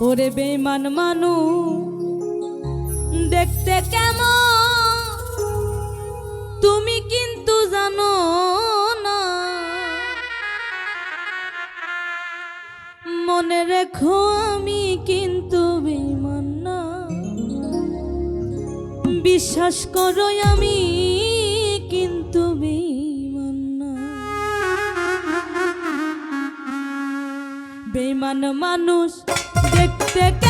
ওরে বেমান মানু, দেখতে কেমন? তুমি কিন্তু জানো না। মনে রেখো আমি কিন্তু বেমান না। বিশ্বাস করো আমি কিন্তু বেমান না। বেমান মানুষ দেখতে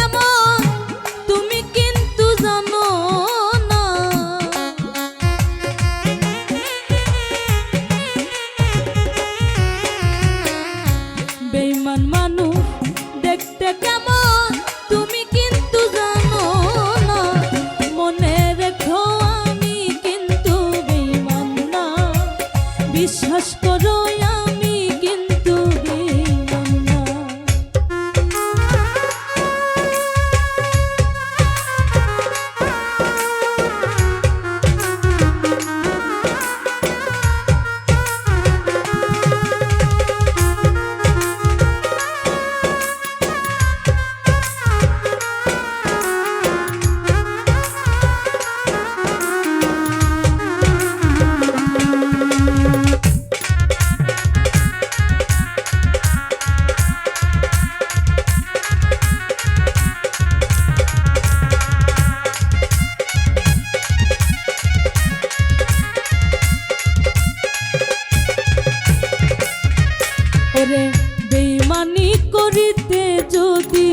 ওরে বেইমানি করিতে যদি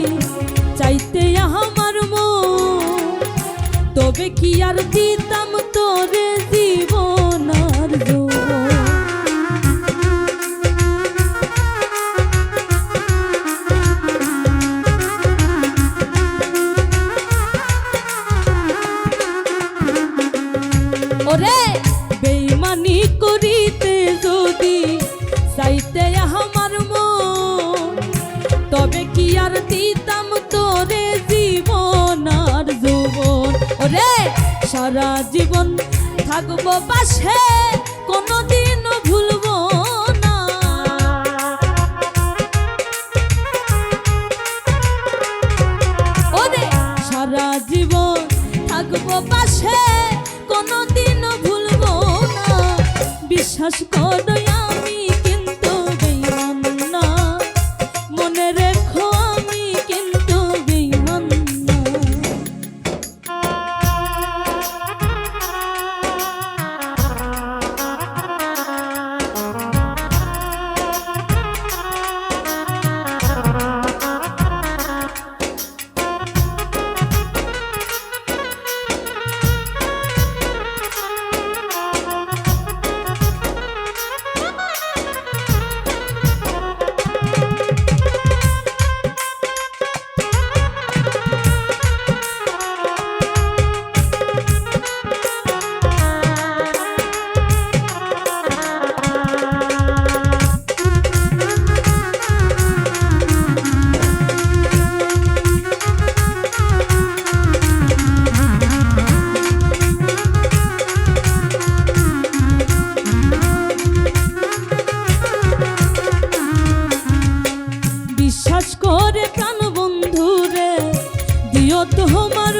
চাইতে আমার মো তবে কি আর দিতাম তোরে সারা জীবন থাকব পাশে, কোনোদিনও ভুলবো না। ওরে সারা জীবন থাকব পাশে, কোনোদিনও ভুলবো না। বিশ্বাস করো আমি দিও তোমার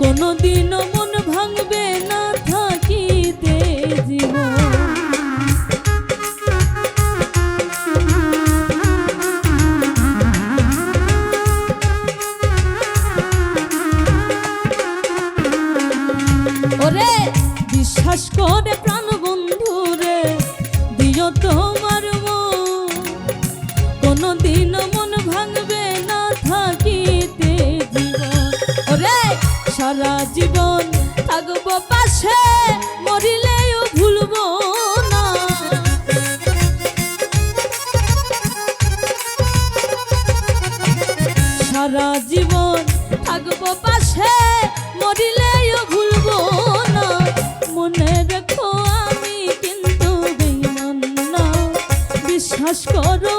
কোনো দিন মন ভাঙবে না। সারা জীবন থাকব পাশে মরিলেও ভুলবো না। সারা জীবন থাকব পাশে মরিলেও ভুলবো না। মনে রেখো আমি কিন্তু বিশ্বাস করো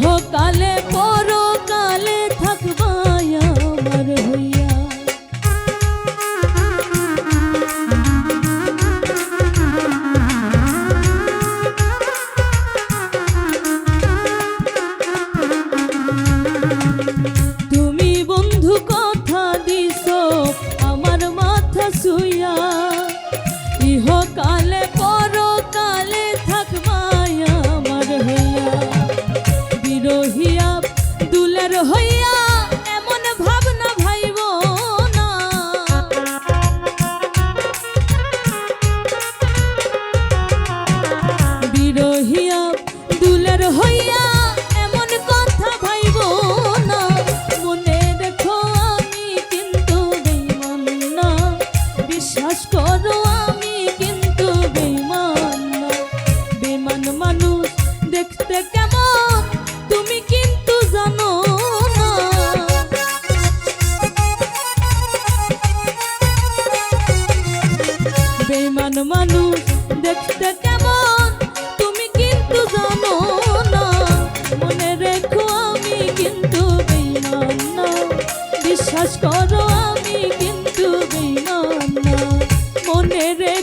ইহকালে পর বেমান মানুষ, দেখতে কেমন? তুমি কিন্তু জানো না। মনে রেখো আমি কিন্তু বেমান না। বিশ্বাস করো আমি কিন্তু বেমান না। মনে রেখো